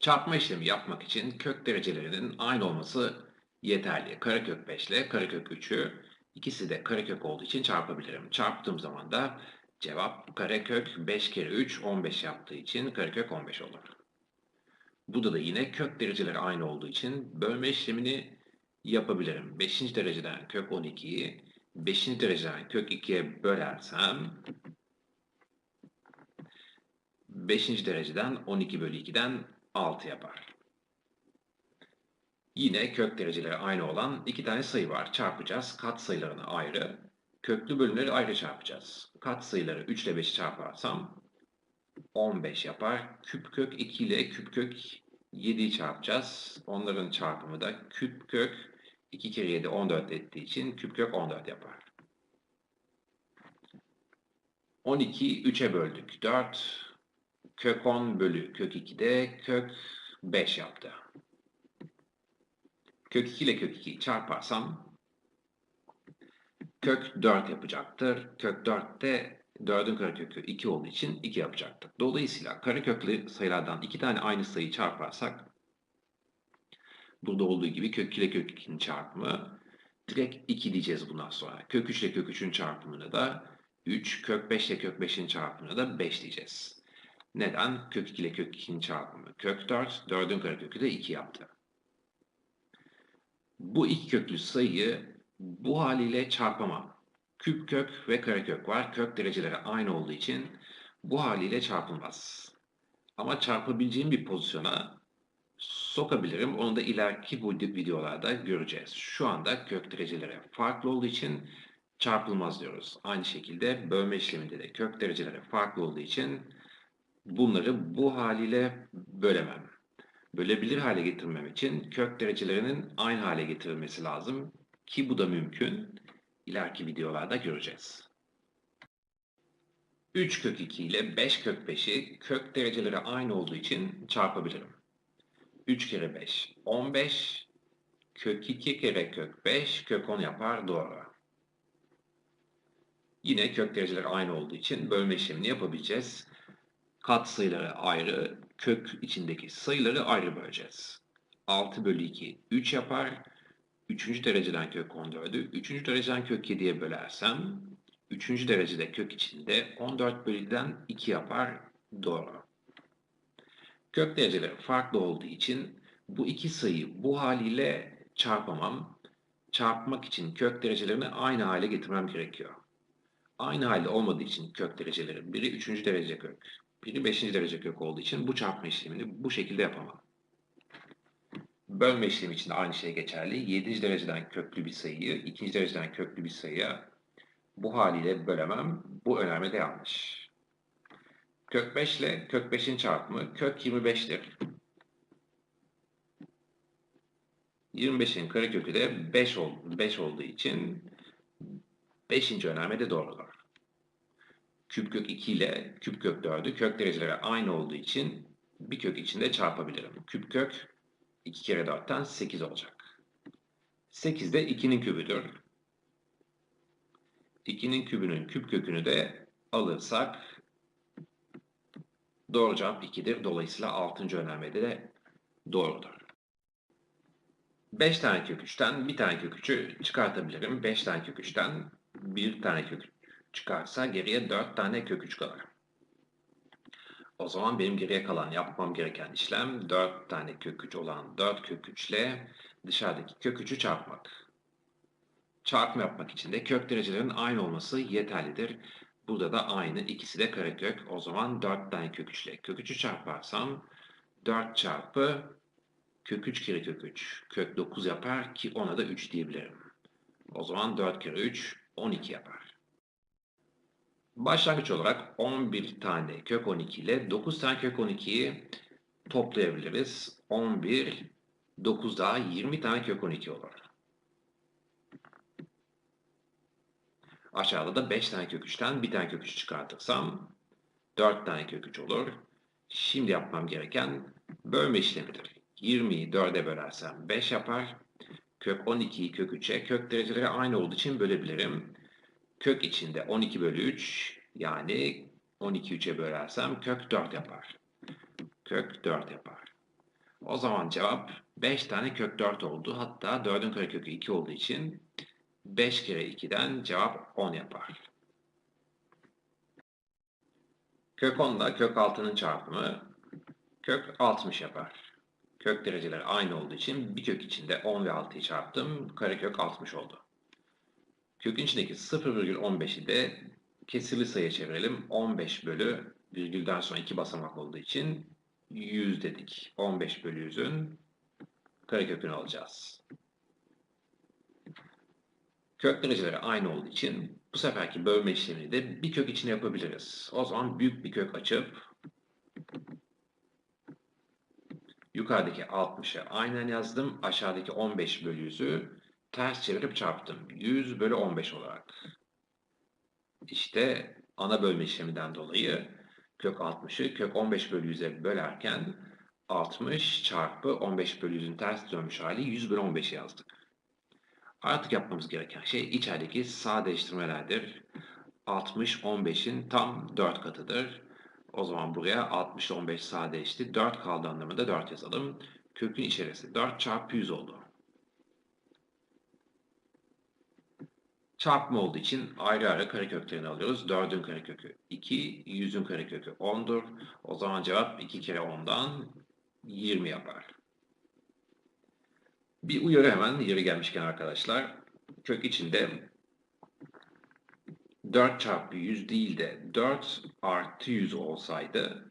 Çarpma işlemi yapmak için kök derecelerinin aynı olması yeterli. Karekök 5 ile karekök 3'ü ikisi de karekök olduğu için çarpabilirim. Çarptığım zaman da cevap karekök 5 kere 3 15 yaptığı için karekök 15 olur. Burada da yine kök dereceleri aynı olduğu için bölme işlemini yapabilirim. 5. dereceden kök 12'yi 5. dereceden kök 2'ye bölersem 5. dereceden 12 bölü 2'den 6 yapar. Yine kök dereceleri aynı olan iki tane sayı var. Çarpacağız. Kat sayılarını ayrı. Köklü bölümleri ayrı çarpacağız. Kat sayıları 3 ile 5'i çarparsam 15 yapar. Küp kök 2 ile küp kök 7'yi çarpacağız. Onların çarpımı da küp kök 2 kere 7 14 ettiği için küp kök 14 yapar. 12 3'e böldük. 4 kök 10 bölü kök 2'de kök 5 yaptı. Kök 2 ile kök 2'yi çarparsam kök 4 yapacaktır. Kök 4 de 4'ün karekökü 2 olduğu için 2 yapacaktır. Dolayısıyla kareköklü sayılardan iki tane aynı sayıyı çarparsak burada olduğu gibi kök 2 ile kök 2'nin çarpımı direkt 2 diyeceğiz bundan sonra. Kök 3 ile kök 3'ün çarpımını da 3, kök 5 ile kök 5'in çarpımını da 5 diyeceğiz. Neden? Kök 2 ile kök 2'nin çarpımı kök 4, 4'ün karekökü de 2 yaptı. Bu iki köklü sayıyı bu haliyle çarpamam. Küp kök ve karekök var. Kök dereceleri aynı olduğu için bu haliyle çarpılmaz. Ama çarpabileceğim bir pozisyona sokabilirim. Onu da ileriki bu videolarda göreceğiz. Şu anda kök dereceleri farklı olduğu için çarpılmaz diyoruz. Aynı şekilde bölme işleminde de kök dereceleri farklı olduğu için bunları bu haliyle bölemem. Bölebilir hale getirmem için kök derecelerinin aynı hale getirilmesi lazım ki bu da mümkün. İleriki videolarda göreceğiz. 3 kök 2 ile 5 kök 5'i kök dereceleri aynı olduğu için çarpabilirim. 3 kere 5 15 kök 2 kere kök 5 kök 10 yapar doğru. Yine kök dereceleri aynı olduğu için bölme işlemini yapabileceğiz. Kat sayıları ayrı, kök içindeki sayıları ayrı böleceğiz. 6 bölü 2 3 yapar. 3. dereceden kök 14'ü 3. dereceden kök 7'ye bölersem 3. derecede kök içinde 14 bölü 2'den 2 yapar. Doğru. Kök dereceleri farklı olduğu için bu iki sayıyı bu haliyle çarpamam. Çarpmak için kök derecelerini aynı hale getirmem gerekiyor. Aynı halde olmadığı için kök dereceleri biri 3. derece kök, biri 5. derece kök olduğu için bu çarpma işlemini bu şekilde yapamam. Bölme işlemi için de aynı şey geçerli. 7. dereceden köklü bir sayıyı 2. dereceden köklü bir sayıya bu haliyle bölemem. Bu önerme de yanlış. Kök 5 ile kök 5'in çarpımı kök 25'tir. 25'in karekökü de 5, ol, 5 olduğu için 5. önerme de doğrudur. Küp kök 2 ile küp kök 4'ü kök dereceleri aynı olduğu için bir kök içinde çarpabilirim. Küp kök 2 kere 4'ten 8 olacak. 8 de 2'nin kübüdür. 2'nin kübünün küp kökünü de alırsak doğru cevap 2'dir. Dolayısıyla 6. önermede de doğrudur. 5 tane kök 3'ten bir tane kök 3'ü çıkartabilirim. 5 tane kök 3'ten bir tane kök 3 çıkarsa geriye 4 tane kök 3 kalır. O zaman benim geriye kalan yapmam gereken işlem 4 tane kök 3 olan 4 kök 3 ile dışarıdaki kök 3'ü çarpmak. Çarpma yapmak için de kök derecelerinin aynı olması yeterlidir. Burada da aynı. ikisi de karekök. O zaman 4 tane kök 3 ile kök 3'ü çarparsam 4 çarpı kök 3 kere kök 3 kök 9 yapar ki ona da 3 diyebilirim. O zaman 4 kere 3 12 yapar. Başlangıç olarak 11 tane kök 12 ile 9 tane kök 12'yi toplayabiliriz. 11, 9 daha 20 tane kök 12 olur. Aşağıda da 5 tane kök 3'ten 1 tane kök 3 çıkartırsam 4 tane kök 3 olur. Şimdi yapmam gereken bölme işlemidir. 20'yi 4'e bölersem 5 yapar. Kök 12'yi kök 3'e kök dereceleri aynı olduğu için bölebilirim kök içinde 12 bölü 3 yani 12 3'e bölersem kök 4 yapar. Kök 4 yapar. O zaman cevap 5 tane kök 4 oldu. Hatta 4'ün karekökü 2 olduğu için 5 kere 2'den cevap 10 yapar. Kök 10 ile kök 6'nın çarpımı kök 60 yapar. Kök dereceleri aynı olduğu için bir kök içinde 10 ve 6'yı çarptım. Karekök 60 oldu. Kökün içindeki 0,15'i de kesirli sayıya çevirelim. 15 bölü virgülden sonra iki basamak olduğu için 100 dedik. 15 bölü 100'ün karekökünü alacağız. Kök dereceleri aynı olduğu için bu seferki bölme işlemini de bir kök içine yapabiliriz. O zaman büyük bir kök açıp yukarıdaki 60'ı aynen yazdım. Aşağıdaki 15 bölü 100'ü ters çevirip çarptım. 100 bölü 15 olarak. İşte ana bölme işleminden dolayı kök 60'ı kök 15 bölü 100'e bölerken 60 çarpı 15 bölü 100'ün ters dönmüş hali 100 bölü 15'i yazdık. Artık yapmamız gereken şey içerideki sadeleştirmelerdir. 60 15'in tam 4 katıdır. O zaman buraya 60 15 sadeleşti. 4 kaldı anlamında 4 yazalım. Kökün içerisi 4 çarpı 100 oldu. Çarpma olduğu için ayrı ayrı kareköklerini alıyoruz. 4'ün karekökü 2, 100'ün karekökü 10'dur. O zaman cevap 2 kere 10'dan 20 yapar. Bir uyarı hemen yeri gelmişken arkadaşlar. Kök içinde 4 çarpı 100 değil de 4 artı 100 olsaydı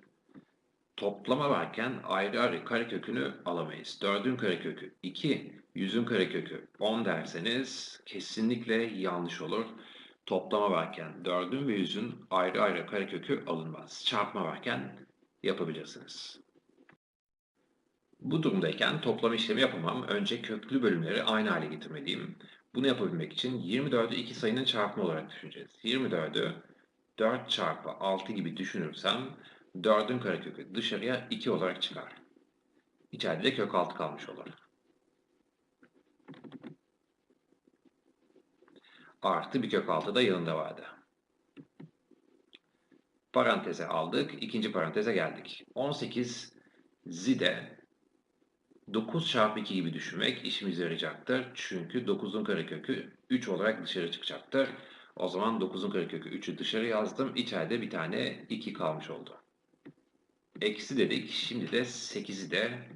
toplama varken ayrı ayrı karekökünü alamayız. 4'ün karekökü 2, 100'ün karekökü 10 derseniz kesinlikle yanlış olur. Toplama varken 4'ün ve 100'ün ayrı ayrı karekökü alınmaz. Çarpma varken yapabilirsiniz. Bu durumdayken toplama işlemi yapamam. Önce köklü bölümleri aynı hale getirmeliyim. Bunu yapabilmek için 24'ü iki sayının çarpımı olarak düşüneceğiz. 24'ü 4 çarpı 6 gibi düşünürsem 4'ün karekökü dışarıya 2 olarak çıkar. İçeride de kök 6 kalmış olur. Artı bir kök 6 da yanında vardı. Paranteze aldık. ikinci paranteze geldik. 18 zide 9 çarpı 2 gibi düşünmek işimize yarayacaktır. Çünkü 9'un karekökü 3 olarak dışarı çıkacaktır. O zaman 9'un karekökü 3'ü dışarı yazdım. İçeride bir tane 2 kalmış oldu. Eksi dedik. Şimdi de 8'i de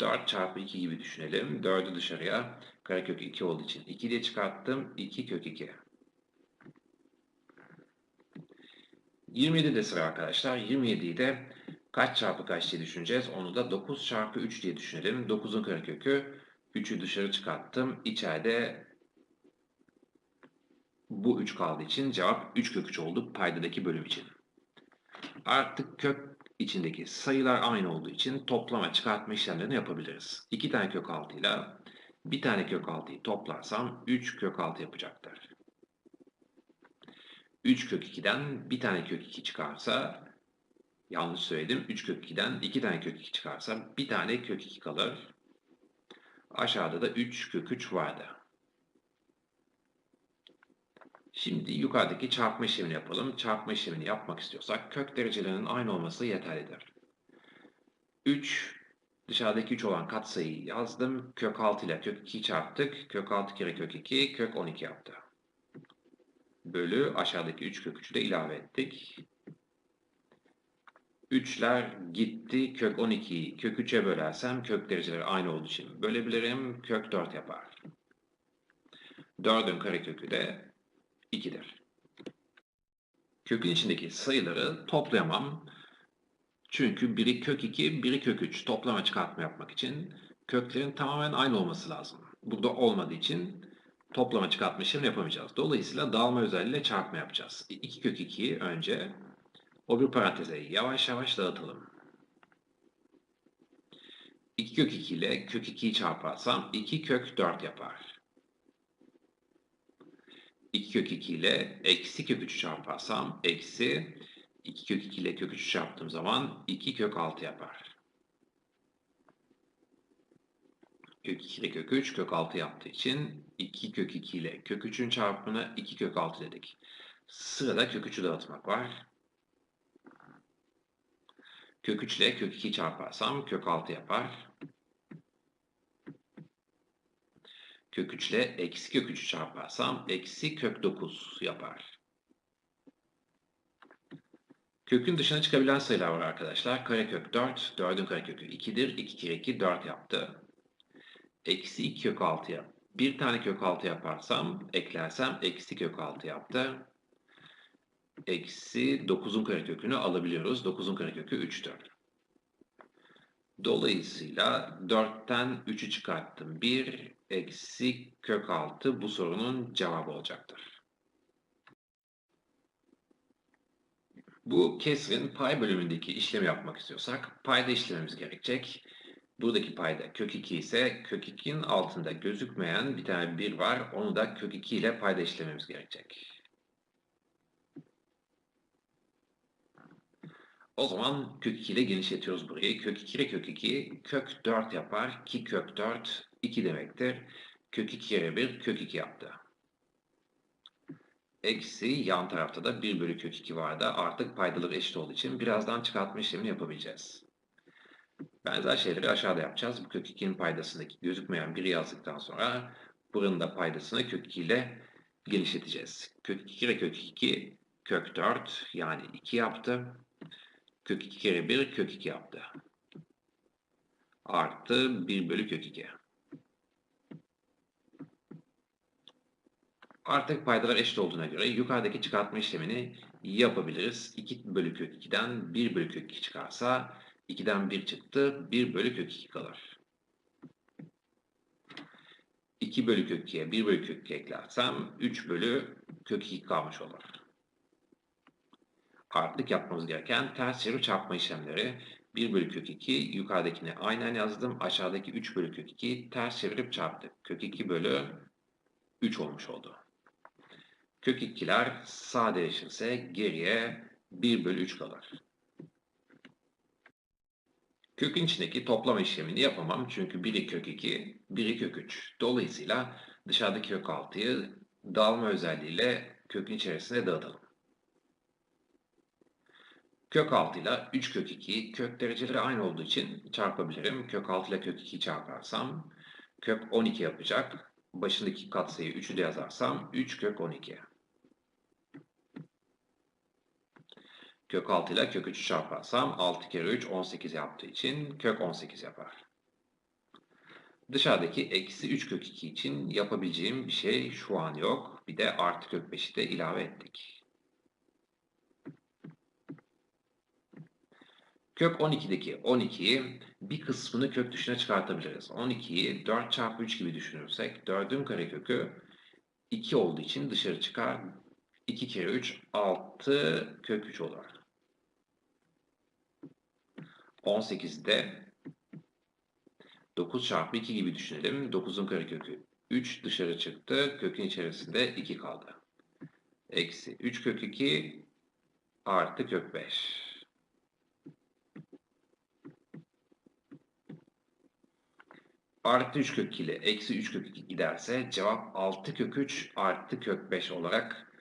4 çarpı 2 gibi düşünelim. 4'ü dışarıya karekök 2 olduğu için 2 diye çıkarttım. 2 kök 2. 27 de sıra arkadaşlar. 27'yi de kaç çarpı kaç diye düşüneceğiz. Onu da 9 çarpı 3 diye düşünelim. 9'un karekökü 3'ü dışarı çıkarttım. İçeride bu 3 kaldığı için cevap 3 kök 3 oldu paydadaki bölüm için. Artık kök içindeki sayılar aynı olduğu için toplama çıkartma işlemlerini yapabiliriz. 2 tane kök 6 ile bir tane kök 6'yı toplarsam 3 kök 6 yapacaktır. 3 kök 2'den bir tane kök 2 çıkarsa yanlış söyledim. 3 kök 2'den 2 tane kök 2 çıkarsa bir tane kök 2 kalır. Aşağıda da 3 kök 3 vardı. Şimdi yukarıdaki çarpma işlemini yapalım. Çarpma işlemini yapmak istiyorsak kök derecelerinin aynı olması yeterlidir. 3 dışarıdaki 3 olan katsayıyı yazdım. Kök 6 ile kök 2 çarptık. Kök 6 kere kök 2 kök 12 yaptı. Bölü aşağıdaki 3 kök 3'ü de ilave ettik. 3'ler gitti. Kök 12'yi kök 3'e bölersem kök dereceleri aynı olduğu için bölebilirim. Kök 4 yapar. 4'ün karekökü de 2'dir. Kökün içindeki sayıları toplayamam. Çünkü biri kök 2, biri kök 3. Toplama çıkartma yapmak için köklerin tamamen aynı olması lazım. Burada olmadığı için toplama çıkartma işlemi yapamayacağız. Dolayısıyla dağılma özelliğiyle çarpma yapacağız. 2 kök 2'yi önce o bir paranteze yavaş yavaş dağıtalım. 2 kök 2 ile kök 2'yi çarparsam 2 kök 4 yapar. 2 kök 2 ile eksi kök 3 çarparsam eksi 2 kök 2 ile kök 3 çarptığım zaman 2 kök 6 yapar. Kök 2 ile kök 3 kök 6 yaptığı için 2 kök 2 ile kök 3'ün çarpımına 2 kök 6 dedik. Sırada kök 3'ü dağıtmak var. Kök 3 ile kök 2 çarparsam kök 6 yapar. Kök 3 ile eksi kök 3'ü çarparsam eksi kök 9 yapar. Kökün dışına çıkabilen sayılar var arkadaşlar. Karekök 4, 4'ün karekökü 2'dir. 2 kere 2 4 yaptı. Eksi 2 kök 6 yap. Bir tane kök 6 yaparsam, eklersem eksi kök 6 yaptı. Eksi 9'un karekökünü alabiliyoruz. 9'un karekökü 3'tür. Dolayısıyla 4'ten 3'ü çıkarttım. 1 eksi kök 6 bu sorunun cevabı olacaktır. Bu kesrin pay bölümündeki işlemi yapmak istiyorsak payda işlememiz gerekecek. Buradaki payda kök 2 ise kök 2'nin altında gözükmeyen bir tane 1 var. Onu da kök 2 ile payda işlememiz gerekecek. O zaman kök 2 ile genişletiyoruz burayı. Kök 2 ile kök 2 kök 4 yapar ki kök 4 2 demektir. Kök 2 kere 1 kök 2 yaptı. Eksi yan tarafta da 1 bölü kök 2 vardı. Artık paydaları eşit olduğu için birazdan çıkartma işlemini yapabileceğiz. Benzer şeyleri aşağıda yapacağız. Bu kök 2'nin paydasındaki gözükmeyen 1'i yazdıktan sonra buranın da paydasını kök 2 ile genişleteceğiz. Kök 2 kere kök 2 kök 4 yani 2 yaptı. Kök 2 kere 1 kök 2 yaptı. Artı 1 bölü kök 2. Artık paydalar eşit olduğuna göre yukarıdaki çıkartma işlemini yapabiliriz. 2 bölü kök 2'den 1 bölü kök 2 çıkarsa 2'den 1 çıktı. 1 bölü kök 2 kalır. 2 bölü kök 2'ye 1 bölü kök 2 eklersem 3 bölü kök 2 kalmış olur. Artık yapmamız gereken ters çevir çarpma işlemleri. 1 bölü kök 2 yukarıdakini aynen yazdım. Aşağıdaki 3 bölü kök 2 ters çevirip çarptık. Kök 2 bölü 3 olmuş oldu. Kök 2'ler sadeleşirse geriye 1 bölü 3 kalır. Kökün içindeki toplama işlemini yapamam çünkü biri kök 2, biri kök 3. Dolayısıyla dışarıdaki kök 6'yı dağılma özelliğiyle kökün içerisine dağıtalım. Kök 6 ile 3 kök 2 kök dereceleri aynı olduğu için çarpabilirim. Kök 6 ile kök 2 çarparsam kök 12 yapacak. Başındaki katsayı 3'ü de yazarsam 3 kök 12. Kök 6 ile kök 3'ü çarparsam 6 kere 3 18 yaptığı için kök 18 yapar. Dışarıdaki eksi 3 kök 2 için yapabileceğim bir şey şu an yok. Bir de artı kök 5'i de ilave ettik. Kök 12'deki 12'yi bir kısmını kök dışına çıkartabiliriz. 12'yi 4 çarpı 3 gibi düşünürsek 4'ün karekökü 2 olduğu için dışarı çıkar. 2 kere 3 6 kök 3 olur. 18'de 9 çarpı 2 gibi düşünelim. 9'un karekökü 3 dışarı çıktı. Kökün içerisinde 2 kaldı. Eksi 3 kök 2 artı kök 5. Artı 3 kök 2 ile eksi 3 kök 2 giderse cevap 6 kök 3 artı kök 5 olarak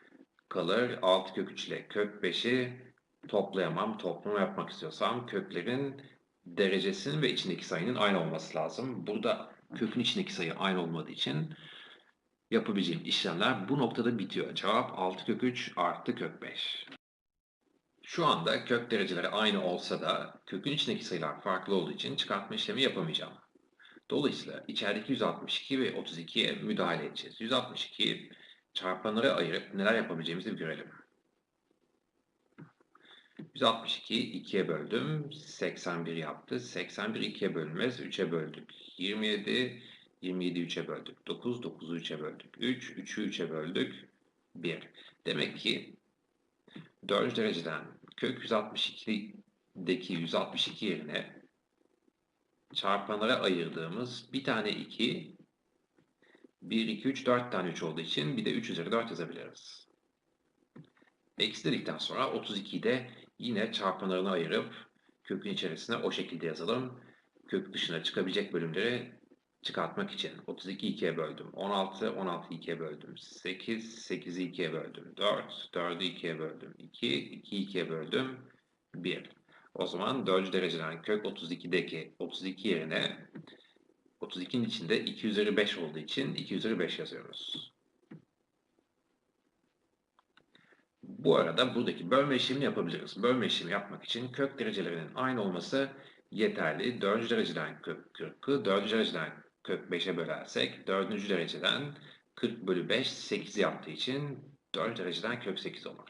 kalır. 6 kök 3 ile kök 5'i toplayamam. Toplama yapmak istiyorsam köklerin derecesinin ve içindeki sayının aynı olması lazım. Burada kökün içindeki sayı aynı olmadığı için yapabileceğim işlemler bu noktada bitiyor. Cevap 6 kök 3 artı kök 5. Şu anda kök dereceleri aynı olsa da kökün içindeki sayılar farklı olduğu için çıkartma işlemi yapamayacağım. Dolayısıyla içerideki 162 ve 32'ye müdahale edeceğiz. 162 çarpanlara ayırıp neler yapabileceğimizi bir görelim. 162 2'ye böldüm. 81 yaptı. 81 2'ye bölünmez. 3'e böldük. 27 27 3'e böldük. 9 9'u 3'e böldük. 3 3'ü 3'e böldük. 1. Demek ki 4. dereceden kök 162'deki 162 yerine çarpanlara ayırdığımız bir tane 2, 1, 2, 3, 4 tane 3 olduğu için bir de 3 üzeri 4 yazabiliriz. Eksiledikten sonra 32'yi de yine çarpanlarına ayırıp kökün içerisine o şekilde yazalım. Kök dışına çıkabilecek bölümleri çıkartmak için 32 2'ye böldüm. 16 16 2'ye böldüm. 8 8'i 2'ye böldüm. 4 4'ü 2'ye böldüm. 2 2 2'ye böldüm. 1. O zaman 4. dereceden kök 32'deki 32 yerine 32'nin içinde 2 üzeri 5 olduğu için 2 üzeri 5 yazıyoruz. Bu arada buradaki bölme işlemini yapabiliriz. Bölme işlemi yapmak için kök derecelerinin aynı olması yeterli. 4. dereceden kök 40'ı 4. dereceden kök 5'e bölersek 4. dereceden 40 bölü 5 8 yaptığı için 4 dereceden kök 8 olur.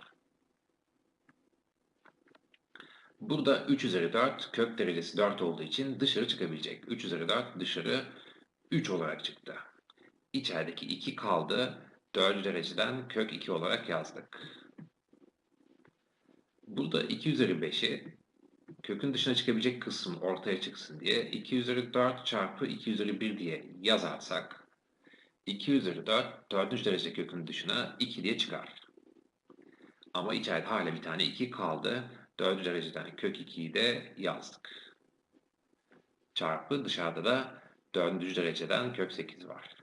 Burada 3 üzeri 4 kök derecesi 4 olduğu için dışarı çıkabilecek. 3 üzeri 4 dışarı 3 olarak çıktı. İçerideki 2 kaldı. 4 dereceden kök 2 olarak yazdık. Burada 2 üzeri 5'i kökün dışına çıkabilecek kısım ortaya çıksın diye 2 üzeri 4 çarpı 2 üzeri 1 diye yazarsak 2 üzeri 4 4. derece kökün dışına 2 diye çıkar. Ama içeride hala bir tane 2 kaldı. 4. dereceden kök 2'yi de yazdık. Çarpı dışarıda da 4. dereceden kök 8 var.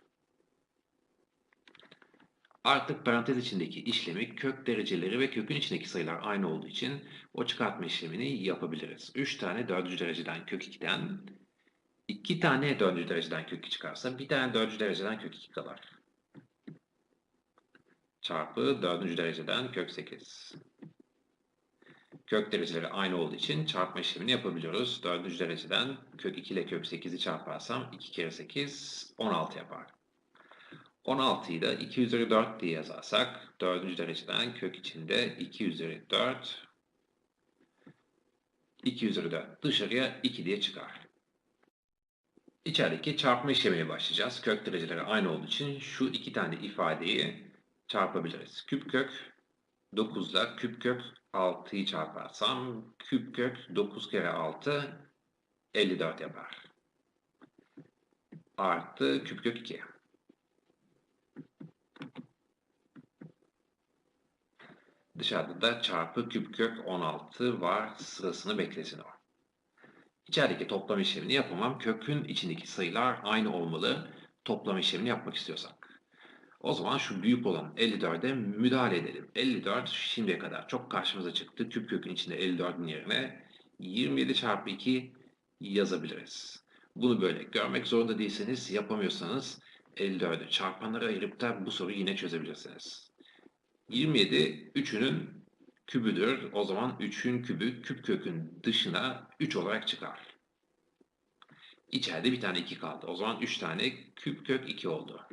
Artık parantez içindeki işlemi kök dereceleri ve kökün içindeki sayılar aynı olduğu için o çıkartma işlemini yapabiliriz. 3 tane 4. dereceden kök 2'den 2 tane 4. dereceden kök 2 çıkarsa bir tane 4. dereceden kök 2 kalır. Çarpı 4. dereceden kök 8. Kök dereceleri aynı olduğu için çarpma işlemini yapabiliyoruz. 4. dereceden kök 2 ile kök 8'i çarparsam 2 kere 8 16 yapar. 16'yı da 2 üzeri 4 diye yazarsak 4. dereceden kök içinde 2 üzeri 4 2 üzeri 4 dışarıya 2 diye çıkar. İçerideki çarpma işlemine başlayacağız. Kök dereceleri aynı olduğu için şu iki tane ifadeyi çarpabiliriz. Küp kök 9 ile küp kök 6'yı çarparsam küp kök 9 kere 6 54 yapar. Artı küp kök 2. Dışarıda da çarpı küp kök 16 var. Sırasını beklesin o. İçerideki toplam işlemini yapamam. Kökün içindeki sayılar aynı olmalı. Toplam işlemini yapmak istiyorsak. O zaman şu büyük olan 54'e müdahale edelim. 54 şimdiye kadar çok karşımıza çıktı. Küp kökün içinde 54'ün yerine 27 çarpı 2 yazabiliriz. Bunu böyle görmek zorunda değilseniz yapamıyorsanız 54'ü çarpanlara ayırıp da bu soruyu yine çözebilirsiniz. 27 3'ünün kübüdür. O zaman 3'ün kübü küp kökün dışına 3 olarak çıkar. İçeride bir tane 2 kaldı. O zaman 3 tane küp kök 2 oldu.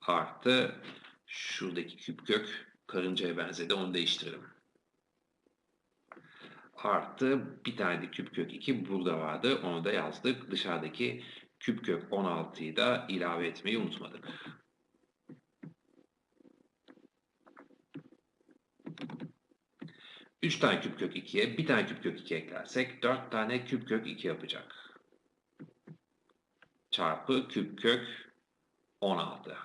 Artı şuradaki küp kök karıncaya benzedi. Onu değiştirelim. Artı bir tane de küp kök 2 burada vardı. Onu da yazdık. Dışarıdaki küp kök 16'yı da ilave etmeyi unutmadık. 3 tane küp kök 2'ye bir tane küp kök 2 eklersek 4 tane küp kök 2 yapacak. Çarpı küp kök 16.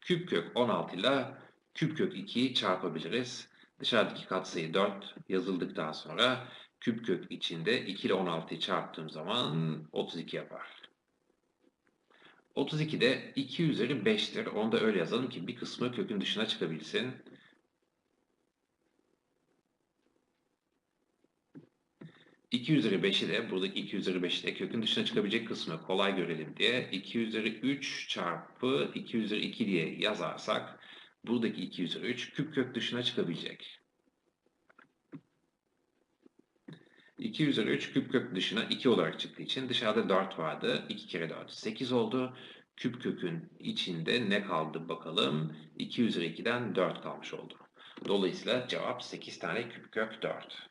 Küp kök 16 ile küp kök 2'yi çarpabiliriz. Dışarıdaki katsayı 4 yazıldıktan sonra küp kök içinde 2 ile 16'yı çarptığım zaman 32 yapar. 32 de 2 üzeri 5'tir. Onu da öyle yazalım ki bir kısmı kökün dışına çıkabilsin. 2 üzeri 5'i de buradaki 2 üzeri 5'i de kökün dışına çıkabilecek kısmı kolay görelim diye 2 üzeri 3 çarpı 2 üzeri 2 diye yazarsak buradaki 2 üzeri 3 küp kök dışına çıkabilecek. 2 üzeri 3 küp kök dışına 2 olarak çıktığı için dışarıda 4 vardı. 2 kere 4 8 oldu. Küp kökün içinde ne kaldı bakalım. 2 üzeri 2'den 4 kalmış oldu. Dolayısıyla cevap 8 tane küp kök 4.